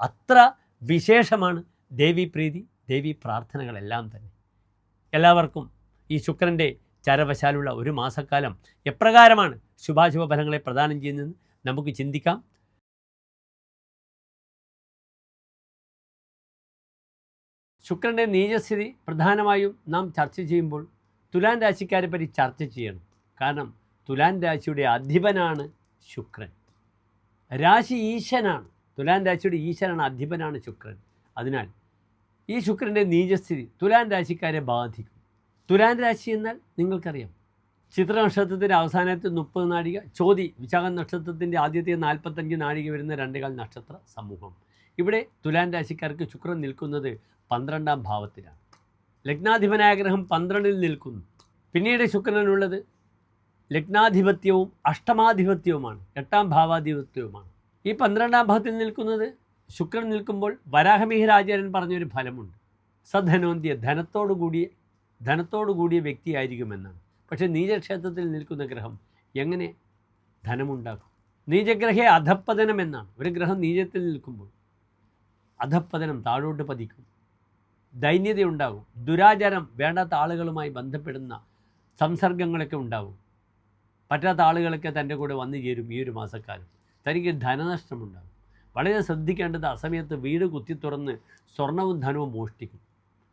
അത്ര വിശേഷമാണ് ദേവീപ്രീതി ദേവി പ്രാർത്ഥനകളെല്ലാം തന്നെ. എല്ലാവർക്കും ഈ ശുക്രന്റെ ചരവശാലുള്ള ഒരു മാസക്കാലം എപ്രകാരമാണ് ശുഭാശുഭ ഫലങ്ങളെ പ്രദാനം ചെയ്യുന്നതെന്ന് നമുക്ക് ചിന്തിക്കാം. ശുക്രന്റെ നീചസ്ഥിതി പ്രധാനമായും നാം ചർച്ച ചെയ്യുമ്പോൾ തുലാൻ രാശിക്കാരെ പറ്റി ചർച്ച ചെയ്യണം. കാരണം തുലാൻ രാശിയുടെ അധിപനാണ് ശുക്രൻ. രാശി ഈശനാണ് തുലാൻ രാശിയുടെ ഈശ്വരനാണ് അധിപനാണ് ശുക്രൻ. അതിനാൽ ഈ ശുക്രന്റെ നീചസ്ഥിതി തുലാൻ രാശിക്കാരെ ബാധിക്കും. തുലാൻ രാശി എന്നാൽ നിങ്ങൾക്കറിയാം. ചിത്ര നക്ഷത്രത്തിന്റെ അവസാനത്തെ മുപ്പത് നാഴിക ചോതി വിശാഖ നക്ഷത്രത്തിന്റെ ആദ്യത്തെ നാൽപ്പത്തഞ്ച് നാഴിക വരുന്ന രണ്ടേകാൽ നക്ഷത്ര സമൂഹം. ഇവിടെ തുലാൻ രാശിക്കാർക്ക് ശുക്രൻ നിൽക്കുന്നത് പന്ത്രണ്ടാം ഭാവത്തിലാണ്. ലഗ്നാധിപനായ ഗ്രഹം പന്ത്രണ്ടിൽ നിൽക്കുന്നു. പിന്നീട് ശുക്രനുള്ളത് ലഗ്നാധിപത്യവും അഷ്ടമാധിപത്യവുമാണ്. എട്ടാം ഭാവാധിപത്യവുമാണ്. ഈ പന്ത്രണ്ടാം ഭാഗത്തിൽ നിൽക്കുന്നത് ശുക്രൻ നിൽക്കുമ്പോൾ വരാഹമിഹിരാചാര്യൻ പറഞ്ഞൊരു ഫലമുണ്ട്. സധനോന്ത്യ ധനത്തോടു കൂടിയ ധനത്തോടു കൂടിയ വ്യക്തിയായിരിക്കുമെന്നാണ്. പക്ഷേ നീചക്ഷേത്രത്തിൽ നിൽക്കുന്ന ഗ്രഹം എങ്ങനെ ധനമുണ്ടാക്കും? നീചഗ്രഹേ അധപ്പതനം എന്നാണ്. ഒരു ഗ്രഹം നീചത്തിൽ നിൽക്കുമ്പോൾ അധപ്പതനം താഴോട്ട് പതിക്കും. ദൈന്യതയുണ്ടാകും. ദുരാചാരം വേണ്ടാത്ത ആളുകളുമായി ബന്ധപ്പെടുന്ന സംസർഗങ്ങളൊക്കെ ഉണ്ടാകും. പറ്റാത്ത ആളുകളൊക്കെ തന്റെ കൂടെ വന്നു ചേരും ഈ ഒരു മാസക്കാലം തനിക്ക് ധനനഷ്ടമുണ്ടാകും. വളരെ ശ്രദ്ധിക്കേണ്ടത് അസമയത്ത് വീട് കുത്തി തുറന്ന് സ്വർണവും ധനവും മോഷ്ടിക്കും.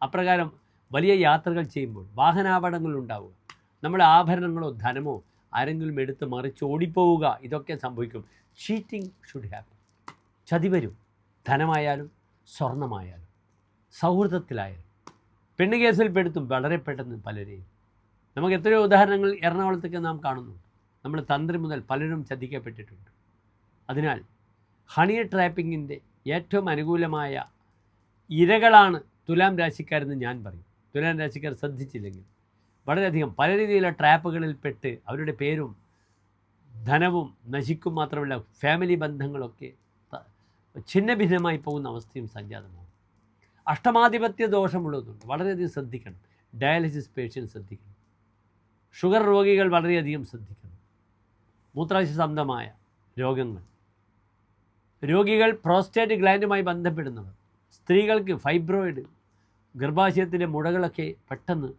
അപ്രകാരം വലിയ യാത്രകൾ ചെയ്യുമ്പോൾ വാഹനാപകടങ്ങൾ ഉണ്ടാവുക നമ്മുടെ ആഭരണങ്ങളോ ധനമോ ആരെങ്കിലും എടുത്ത് മറിച്ച് ഓടിപ്പോവുക ഇതൊക്കെ സംഭവിക്കും. ചീറ്റിംഗ് ഷുഡ് ഹാപ്പൻ ചതി വരും. ധനമായാലും സ്വർണമായാലും സൗഹൃദത്തിലായാലും. പെണ്ണ് കേസിൽ പെടുത്തും വളരെ പെട്ടെന്ന് പലരെയും. നമുക്ക് എത്രയോ ഉദാഹരണങ്ങൾ എറണാകുളത്തൊക്കെ നാം കാണുന്നു നമ്മൾ തന്ത്രി മുതൽ പലരും ചതിക്കപ്പെട്ടിട്ടുണ്ട്. അതിനാൽ ഹണി ട്രാപ്പിങ്ങിന്റെ ഏറ്റവും അനുകൂലമായ ഇരകളാണ് തുലാം രാശിക്കാരെന്ന് ഞാൻ പറയും. തുലാം രാശിക്കാർ ശ്രദ്ധിച്ചില്ലെങ്കിൽ വളരെയധികം പല രീതിയിലുള്ള ട്രാപ്പുകളിൽ പെട്ട് അവരുടെ പേരും ധനവും നശിക്കും മാത്രമല്ല ഫാമിലി ബന്ധങ്ങളൊക്കെ ഛിന്നഭിന്നമായി പോകുന്ന അവസ്ഥയും സംജാതമാകും അഷ്ടമാധിപത്യ ദോഷമുള്ളതുണ്ട് വളരെയധികം ശ്രദ്ധിക്കണം. ഡയാലിസിസ് പേഷ്യൻ ശ്രദ്ധിക്കണം. ഷുഗർ രോഗികൾ വളരെയധികം ശ്രദ്ധിക്കണം. മൂത്രാശി സംബന്ധമായ രോഗങ്ങൾ രോഗികൾ പ്രോസ്റ്റേറ്റ് ഗ്ലാൻഡുമായി ബന്ധപ്പെടുന്നവർ സ്ത്രീകൾക്ക് ഫൈബ്രോയിഡ് ഗർഭാശയത്തിലെ മുടകളൊക്കെ പെട്ടെന്ന്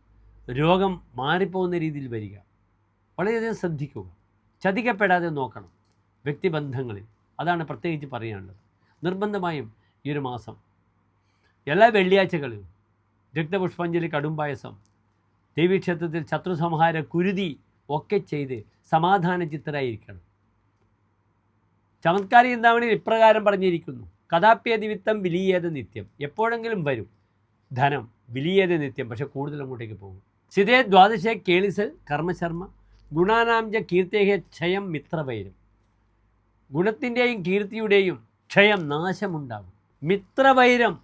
രോഗം മാറിപ്പോകുന്ന രീതിയിൽ വരിക. വളരെയധികം ശ്രദ്ധിക്കുക. ചതിക്കപ്പെടാതെ നോക്കണം വ്യക്തിബന്ധങ്ങളിൽ. അതാണ് പ്രത്യേകിച്ച് പറയാനുള്ളത്. നിർബന്ധമായും ഈ ഒരു മാസം. എല്ലാ വെള്ളിയാഴ്ചകളിലും രക്തപുഷ്പാഞ്ജലി കടുംപായസം ദേവീക്ഷേത്രത്തിൽ ശത്രുസംഹാര കുരുതി ഒക്കെ ചെയ്ത് സമാധാന ചിത്തരായിരിക്കണം ചമത്കാരി ചിന്താമണി ഇപ്രകാരം പറഞ്ഞിരിക്കുന്നു. കഥാപ്യതിവിത്തം വിലിയേത നിത്യം. എപ്പോഴെങ്കിലും വരും. ധനം വിലിയേത നിത്യം. പക്ഷെ കൂടുതൽ അങ്ങോട്ടേക്ക് പോകും. സിതേ ദ്വാദശ കേളിസൽ കർമ്മശർമ്മ. ഗുണാനാംജ കീർത്തേഹ ക്ഷയം മിത്രവൈരം. ഗുണത്തിന്റെയും കീർത്തിയുടെയും ക്ഷയം നാശമുണ്ടാകും. മിത്രവൈരം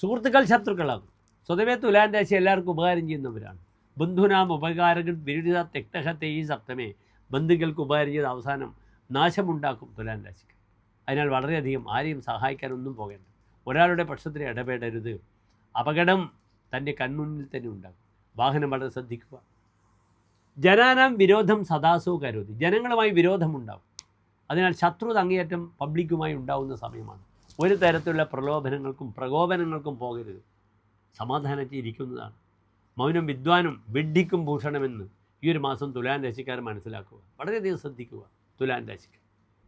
സുഹൃത്തുക്കൾ ശത്രുക്കളാകും. സ്വതവേ തുലാൻ എല്ലാവർക്കും ഉപകാരം ചെയ്യുന്നവരാണ്. ബന്ധുനാം ഉപകാരകൻ വിരുദ്ധ തെക്തഹത്തെ ഈ സപ്തമേ ബന്ധുക്കൾക്ക് ഉപകാരം ചെയ്ത അവസാനം നാശമുണ്ടാക്കും തുലാൻ രാശിക്ക്. അതിനാൽ വളരെയധികം ആരെയും സഹായിക്കാനൊന്നും പോകേണ്ട ഒരാളുടെ പക്ഷത്തിന് ഇടപെടരുത്. അപകടം തന്റെ കൺമുന്നിൽ തന്നെ ഉണ്ടാകും വാഹനം വളരെ ശ്രദ്ധിക്കുക. ജനാനാം വിരോധം സദാസോ കരുതി. ജനങ്ങളുമായി വിരോധമുണ്ടാകും അതിനാൽ ശത്രുത അങ്ങേയറ്റം പബ്ലിക്കുമായി ഉണ്ടാകുന്ന സമയമാണ്. ഒരു തരത്തിലുള്ള പ്രലോഭനങ്ങൾക്കും പ്രകോപനങ്ങൾക്കും പോകരുത്. സമാധാനത്തിൽ ഇരിക്കുന്നതാണ്. മൗനം വിദ്വാനും വിഡ്ഢിക്കും ഭൂഷണമെന്ന് ഈ ഒരു മാസം തുലാൻ രാശിക്കാർ മനസ്സിലാക്കുക. വളരെയധികം ശ്രദ്ധിക്കുക. തുലാൻ രാശിക്ക്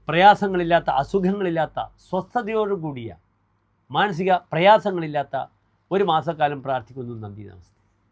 പ്രയാസങ്ങളില്ലാത്ത അസുഖങ്ങളില്ലാത്ത സ്വസ്ഥതയോടുകൂടിയ മാനസിക പ്രയാസങ്ങളില്ലാത്ത ഒരു മാസക്കാലം പ്രാർത്ഥിക്കുന്നു നന്ദി നമസ്തേ.